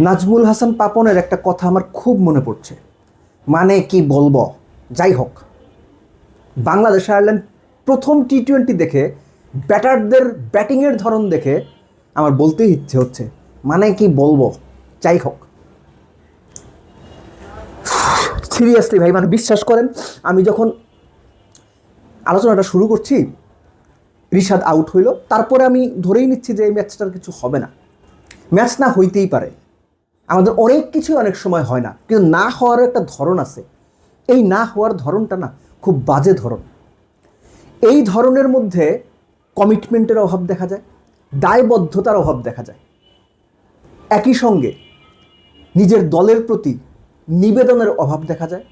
নাজমুল হাসান পাপনের একটা কথা আমার খুব মনে পড়ছে। মানে কি বলব? যাই হোক। বাংলাদেশ আয়ারল্যান্ড প্রথম টি টোয়েন্টি দেখে, ব্যাটারদের ব্যাটিংয়ের ধরন দেখে আমার বলতেই ইচ্ছে হচ্ছে। মানে কি বলব? যাই হোক। সিরিয়াসলি ভাই মানে বিশ্বাস করেন, আমি যখন আলোচনাটা শুরু করছি, রিশাদ আউট হইল। তারপরে আমি ধরেই নিচ্ছি যে এই ম্যাচটার কিছু হবে না। ম্যাচ না হইতেই পারে। আমাদের অনেক কিছুই অনেক সময় হয় না। কিন্তু না হওয়ার একটা ধরন আছে। এই না হওয়ার ধরনটা না, খুব বাজে ধরন। এই ধরনের মধ্যে কমিটমেন্টের অভাব দেখা যায়, দায়বদ্ধতার অভাব দেখা যায়। একই সঙ্গে নিজের দলের প্রতি নিবেদনের অভাব দেখা যায়,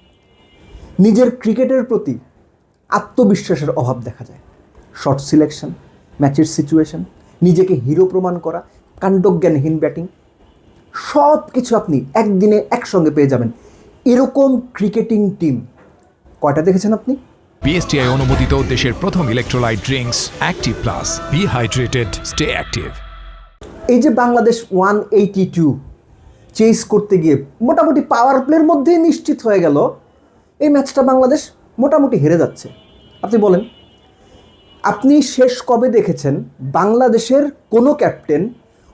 নিজের ক্রিকেটের প্রতি আত্মবিশ্বাসের অভাব দেখা যায়। শর্ট সিলেকশন ম্যাচের সিচুয়েশন নিজেকে হিরো প্রমাণ করা, কাণ্ডজ্ঞানহীন ব্যাটিং সব কিছু আপনি একদিনে একসঙ্গে পেয়ে যাবেন। এরকম ক্রিকেটিং টিম। কয়টা দেখেছেন আপনি? বিএসটিআই অনুমোদিত দেশের প্রথম electrolyte drinks active plus be hydrated stay active এই যে Bangladesh one eighty two chase করতে গিয়ে মোটামুটি পাওয়ার প্লের মধ্যেই নিশ্চিত হয়ে গেল। এই ম্যাচটা বাংলাদেশ মোটামুটি হেরে যাচ্ছে। আপনি বলেন আপনি শেষ কবে দেখেছেন বাংলাদেশের কোনো ক্যাপ্টেন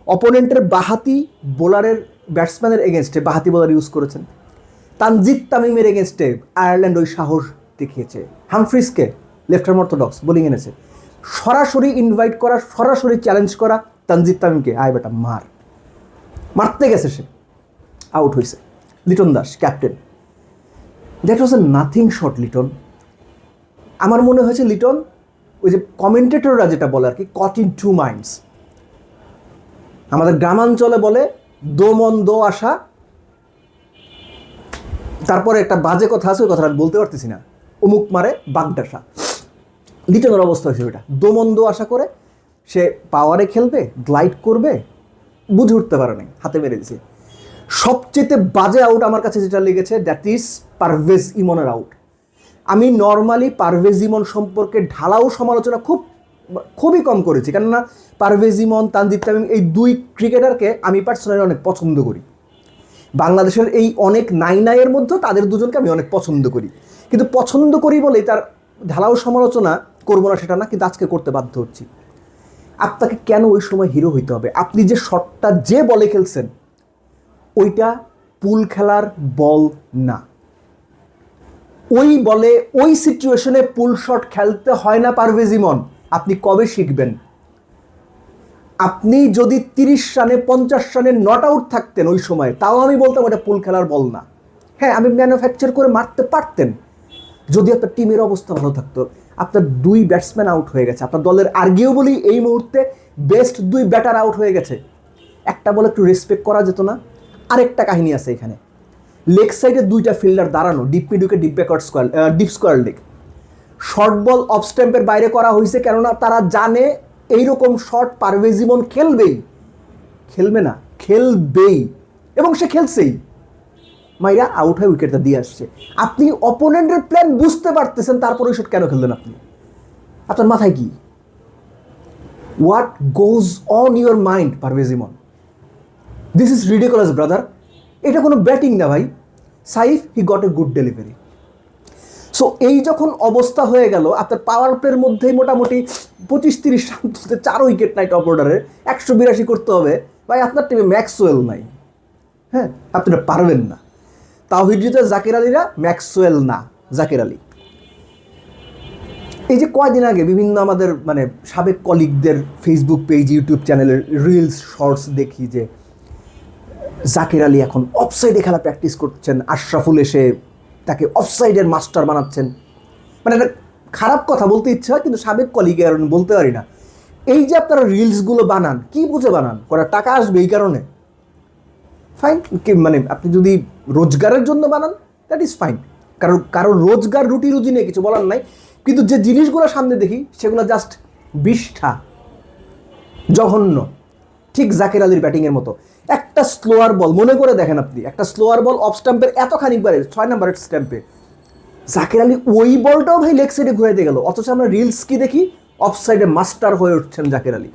অপোনেন্টের বাহাতি বোলারের ব্যাটসম্যানের এগেনস্টে বাহাতি বোলার ইউজ করেছেন। তানজিদ তামিমের এগেনস্টে আয়ারল্যান্ড ওই সাহস দেখিয়েছে। হামফ্রিজকে লেফটার অর্থোডক্স বোলিং এনেছে। সরাসরি ইনভাইট করা, সরাসরি চ্যালেঞ্জ করা তানজিদ তামিমকে। আয় বেটা, মার। মারতে গেছে সে। আউট হয়েছে Liton Das captain that was a nothing shot Liton. আমার মনে হয়েছে, লিটন, ওই যে কমেন্টেটররা যেটা বলে আর কি কট ইন টু মাইন্ডস আমাদের গ্রামাঞ্চলে বলে দো মন দো আশা। তারপরে একটা বাজে কথা আছে, ওই কথাটা বলতে পারতেছি না। অমুক মারে বাগডাসা। লিটনের অবস্থা হয়েছে ওইটা। দোমন্দ আশা করে সে পাওয়ারে খেলবে গ্লাইড করবে, বুঝে উঠতে পারে নাই, হাতে মেরে দিছে। সবচেয়ে বাজে আউট আমার কাছে যেটা লেগেছে দ্যাট ইজ পারভেজ ইমনের আউট আমি নর্মালি পারভেজ ইমন সম্পর্কে ঢালাও সমালোচনা খুব খুবই কম করেছি। কেননা পারভেজ ইমন, তানজিদ তামিম এই দুই ক্রিকেটারকে আমি পার্সোনালি অনেক পছন্দ করি। বাংলাদেশের এই অনেক নাই নাইয়ের মধ্যে তাদের দুজনকে আমি অনেক পছন্দ করি। কিন্তু পছন্দ করি বলেই তার ঢালাও সমালোচনা করব না সেটা না, কিন্তু আজকে করতে বাধ্য হচ্ছি। আপনাকে কেন ওই সময় হিরো হইতে হবে? আপনি যে শটটা যে বলে খেলছেন, ওইটা পুল খেলার বল না। ওই বলে, ওই সিচুয়েশনে পুল শট খেলতে হয় না পারভেজ ইমন। আপনি কবে শিখবেন? আপনি যদি তিরিশ রানে, পঞ্চাশ রানে নট আউট থাকতেন ওই সময়, তাও আমি বলতাম ওটা পুল খেলার বল না। হ্যাঁ আমি ম্যানুফ্যাকচার করে মারতে পারতেন। যদি আপনার টিমের অবস্থা ভালো থাকতো। আপনার দুই ব্যাটসম্যান আউট হয়ে গেছে। আপনার দলের আর্গিও বলি এই মুহূর্তে বেস্ট দুই ব্যাটার আউট হয়ে গেছে। একটা বলে একটু রেসপেক্ট করা যেত না। আরেকটা কাহিনী আছে এখানে। লেগ সাইডে দুইটা ফিল্ডার দাঁড়ানো। Deep মিডুকে deep backward square deep square leg short ball off স্ট্যাম্পের বাইরে করা হয়েছে, কেননা তারা জানে এইরকম শট পারভেজ ইমন খেলবেই। খেলবে না, খেলবেই। এবং সে খেলছেই। মাইরা আউট হয়ে উইকেটটা দিয়ে আসছে। আপনি অপোনেন্টের প্ল্যান বুঝতে পারতেছেন তারপরে ওই শট কেন খেললেন আপনি? আপনার মাথায় কি? What goes on your mind Parvez Emon this is ridiculous brother এটা কোনো ব্যাটিং না ভাই। Saif he got a good delivery so এই যখন অবস্থা হয়ে গেল, আপনার পাওয়ার প্লের মধ্যেই মোটামুটি পঁচিশ তিরিশ তুলতে চার উইকেট নাই টপ অর্ডারে একশো বিরাশি করতে হবে। ভাই, আপনার টিমে ম্যাক্সওয়েল নাই। হ্যাঁ আপনারা পারবেন না। তাওহিদ জাকির আলীরা ম্যাক্সওয়েল না, জাকির আলী। এই যে কয়দিন আগে বিভিন্ন আমাদের মানে সাবেক কলিগদের ফেসবুক পেজ ইউটিউব চ্যানেলের রিলস শর্টস দেখি যে, জাকির আলী এখন অফসাইডে খেলা প্র্যাকটিস করছেন, আশরাফুল এসে তাকে অফসাইডের মাস্টার বানাচ্ছেন। মানে একটা খারাপ কথা বলতে ইচ্ছে হয়, কিন্তু সাবেক কলিগের আমি বলতে পারি না। এই যে আপনারা রিলসগুলো বানান, কি বুঝে বানান? করা টাকা আসবে এই কারণে। ফাইন মানে আপনি যদি রোজগারের জন্য বানান দ্যাট ইজ ফাইন কারণ কারও রোজগার রুটি রুজি নিয়ে কিছু বলার নাই। কিন্তু যে জিনিসগুলো সামনে দেখি, সেগুলো জাস্ট বিষ্ঠা, জঘন্য। ঠিক জাকির আলীর ব্যাটিংয়ের মতো। একটা স্লোয়ার বল মনে করে দেখেন আপনি, একটা স্লোয়ার বল অফ স্টাম্পের এত খানিকবারে ছয় নাম্বারের স্ট্যাম্পে জাকির আলী ওই বলটাও ভাই লেগ সাইডে ঘুরাইতে গেল, অথচ আমরা রিলস কি দেখি? অফ সাইডে মাস্টার হয়ে উঠছেন জাকির আলী।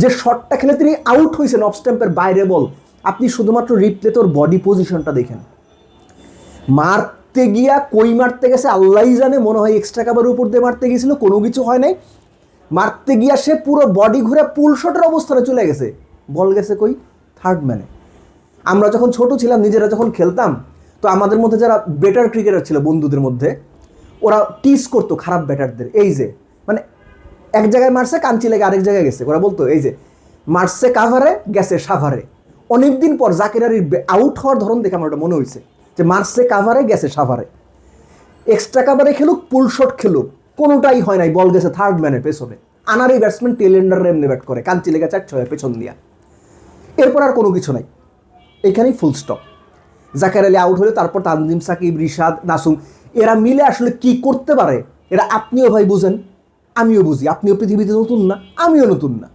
যে শটটা খেলে তিনি আউট হয়েছেন অফ স্ট্যাম্পের বাইরে বল আপনি শুধুমাত্র রিপ্লে তোর বডি পজিশনটা দেখেন। মারতে গিয়া কই মারতে গেছে আল্লাহ জানে, মনে হয় এক্সট্রা কাবার উপর দিয়ে মারতে গিয়েছিল কোনো কিছু হয় নাই। মারতে গিয়া সে পুরো বডি ঘুরে পুল শটের অবস্থানে চলে গেছে। বল গেছে কই? থার্ড ম্যানে আমরা যখন ছোট ছিলাম, নিজেরা যখন খেলতাম, তো আমাদের মধ্যে যারা বেটার ক্রিকেটার ছিল বন্ধুদের মধ্যে, ওরা টিস করতো খারাপ ব্যাটারদের এই যে মানে এক জায়গায় মারছে, কাঞ্চি লেগে আরেক জায়গায় গেছে। ওরা বলতো, এই যে, মারছে কাভারে, গেছে সাভারে। অনেকদিন পর জাকির আলীর আউট হওয়ার ধরন দেখে আমার ওটা মনে হয়েছে, যে মারছে কাভারে, গেছে সাভারে। এক্সট্রা কাভারে খেলুক পুল শট খেলুক। কোনোটাই হয় নাই, বল গেছে থার্ড ম্যানের পেছনে। আনার এই ব্যাটসম্যান টেলেন্ডার এমনি ব্যাট করে, কাঞ্চি লেগে চার ছয় পেছন দিয়া। এরপর আর কোনো কিছু নাই। এখানেই full stop Jaker Ali out হলে তারপর তানজিম সাকিব, রিশাদ, নাসুম, এরা মিলে আসলে কি করতে পারে? এরা আপনিও ভাই বুঝেন, আমিও বুঝি। আপনিও পৃথিবীতে নতুন না, আমিও নতুন না।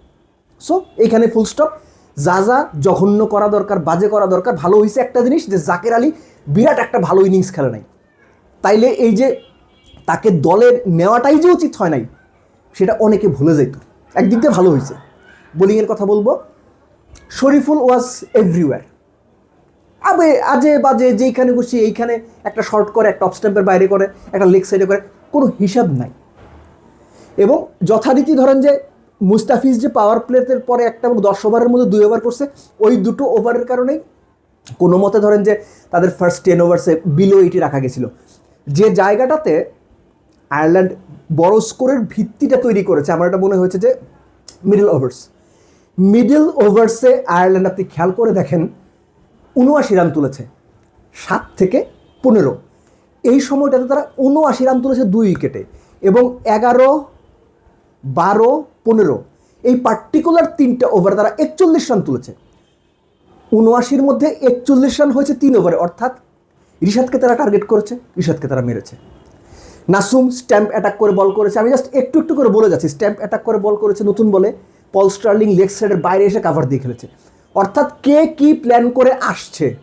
সো এইখানে ফুল স্টপ যা যা জঘন্য করা দরকার, বাজে করা দরকার, ভালো হয়েছে একটা জিনিস যে জাকের আলী বিরাট একটা ভালো ইনিংস খেলে নাই। তাইলে এই যে তাকে দলে নেওয়াটাই যে উচিত হয় নাই, সেটা অনেকে ভুলে যেত। একদিক দিয়ে ভালো হয়েছে। বোলিংয়ের কথা বলব, শরীফুল ওয়াজ এভরিওয়্যার আবে, আজে বাজে, যেইখানে বসি এইখানে একটা শর্ট করে, একটা স্ট্যাম্পের বাইরে করে, একটা লেগ সাইডে করে, কোনো হিসাব নাই। এবং যথারীতি ধরেন যে মুস্তাফিজ যে পাওয়ার প্লেতের পরে একটা এবং দশ ওভারের মধ্যে দুই ওভার করছে, ওই দুটো ওভারের কারণেই কোনো মতে ধরেন যে তাদের ফার্স্ট টেন ওভার্সে বিলো এইটি রাখা গেছিল। যে জায়গাটাতে আয়ারল্যান্ড বড় স্কোরের ভিত্তিটা তৈরি করেছে। আমার এটা মনে হয়েছে যে মিডল ওভার্স মিডল ওভার্সে আয়ারল্যান্ড, আপনি খেয়াল করে দেখেন, উনআশি রান তুলেছে, সাত থেকে পনেরো। এই সময়টাতে তারা উনআশি রান তুলেছে দুই উইকেটে এবং এগারো, বারো, পনেরো। এই পার্টিকুলার তিনটা ওভার তারা একচল্লিশ রান তুলেছে। উনআশির মধ্যে একচল্লিশ রান হয়েছে তিন ওভারে অর্থাৎ রিশাদকে তারা টার্গেট করেছে, রিশাদকে তারা মেরেছে। নাসুম স্ট্যাম্প অ্যাটাক করে বল করেছে। আমি জাস্ট একটু একটু করে বলে যাচ্ছি। স্ট্যাম্প অ্যাটাক করে বল করেছে নতুন বলে। পল স্টার্লিং লেগ সাইডের বাইরে এসে কাভার দিয়ে খেলেছে। অর্থাৎ কে কি প্ল্যান করে আসছে?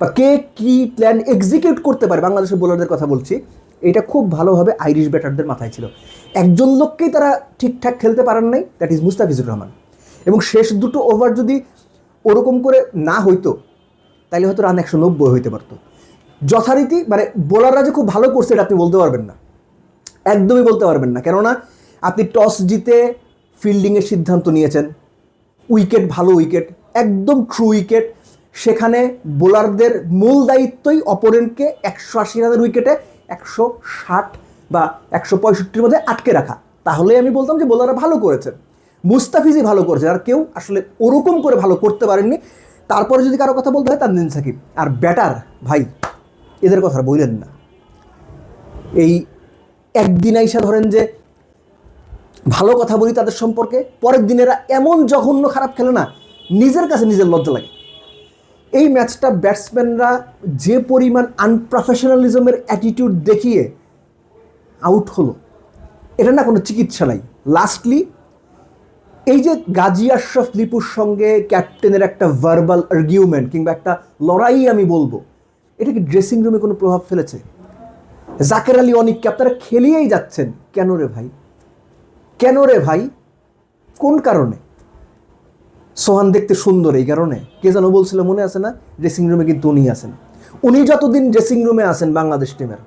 বা কে কি প্ল্যান এক্সিকিউট করতে পারে? বাংলাদেশের বোলারদের কথা বলছি। এটা খুব ভালোভাবে আইরিশ ব্যাটারদের মাথায় ছিল। একজন লোককেই তারা ঠিকঠাক খেলতে পারেন নাই। That is Mustafizur Rahman. এবং শেষ দুটো ওভার যদি ওরকম করে না হইতো তাহলে হয়তো রান একশো নব্বই হইতে পারতো। যথারীতি মানে বোলাররা যে খুব ভালো করছে এটা আপনি বলতে পারবেন না। একদমই বলতে পারবেন না। কেননা, আপনি টস জিতে ফিল্ডিংয়ের সিদ্ধান্ত নিয়েছেন। উইকেট ভালো উইকেট একদম ট্রু উইকেট সেখানে বোলারদের মূল দায়িত্বই অপোনেন্টকে একশো আশি রানের উইকেটে একশো ষাট বা একশো পঁয়ষট্টির মধ্যে আটকে রাখা। তাহলেই আমি বলতাম যে বোলাররা ভালো করেছেন। মুস্তাফিজই ভালো করেছে আর কেউ আসলে ওরকম করে ভালো করতে পারেননি। তারপরে যদি কারও কথা বলতে হয় তার তানজিন সাকিব। আর ব্যাটার ভাই এদের কথা বললেন না। এই একদিন আইসা ধরেন যে ভালো কথা বলি তাদের সম্পর্কে, পরের দিনেরা এমন জঘন্য খারাপ খেলে না, নিজের কাছে নিজের লজ্জা লাগে। এই ম্যাচটা ব্যাটসম্যানরা যে পরিমাণ আনপ্রফেশনালিজমের অ্যাটিটিউড দেখিয়ে আউট হলো, এটা না কোনো চিকিৎসা নাই। লাস্টলি এই যে গাজী আশরাফ লিপুর সঙ্গে ক্যাপ্টেনের একটা ভার্বাল আর্গিউমেন্ট কিংবা একটা লড়াই আমি বলব এটা কি ড্রেসিং রুমে কোনো প্রভাব ফেলেছে? জাকের আলী অনিককে আপনারা খেলিয়েই যাচ্ছেন। কেন রে ভাই? কেন রে ভাই? কোন কারণে? সোহান দেখতে সুন্দর এই কারণে। কে যেন বলছিল, মনে আছে না? ড্রেসিং রুমে কিন্তু উনি আছেন। উনি যতদিন ড্রেসিং রুমে আছেন বাংলাদেশ টিমের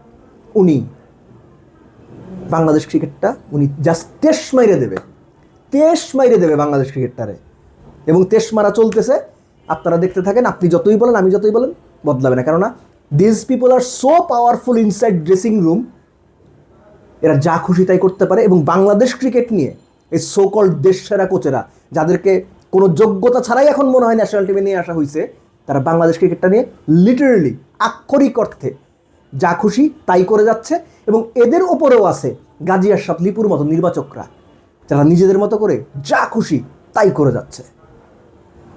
উনি, বাংলাদেশ ক্রিকেটটা উনি জাস্ট তেস মাইরে দেবে। তেস মাইরে দেবে বাংলাদেশ ক্রিকেটটারে এবং তেস মারা চলতেছে। আপনারা দেখতে থাকেন, আপনি যতই বলেন, আমি যতই বলেন বদলাবে না। কেননা this people are so powerful inside dressing room এরা যা খুশি তাই করতে পারে এবং বাংলাদেশ ক্রিকেট নিয়ে এই সোকল দেশ সেরা কোচেরা, যাদেরকে কোনো যোগ্যতা ছাড়াই এখন মনে হয় ন্যাশনাল টিমে নিয়ে আসা হয়েছে তারা বাংলাদেশ ক্রিকেটটা নিয়ে লিটারেলি আক্ষরিক অর্থে যা খুশি তাই করে যাচ্ছে এবং এদের ওপরেও আছে গাজী আশরাফ লিপুর মতো নির্বাচকরা, যারা নিজেদের মতো করে যা খুশি তাই করে যাচ্ছে।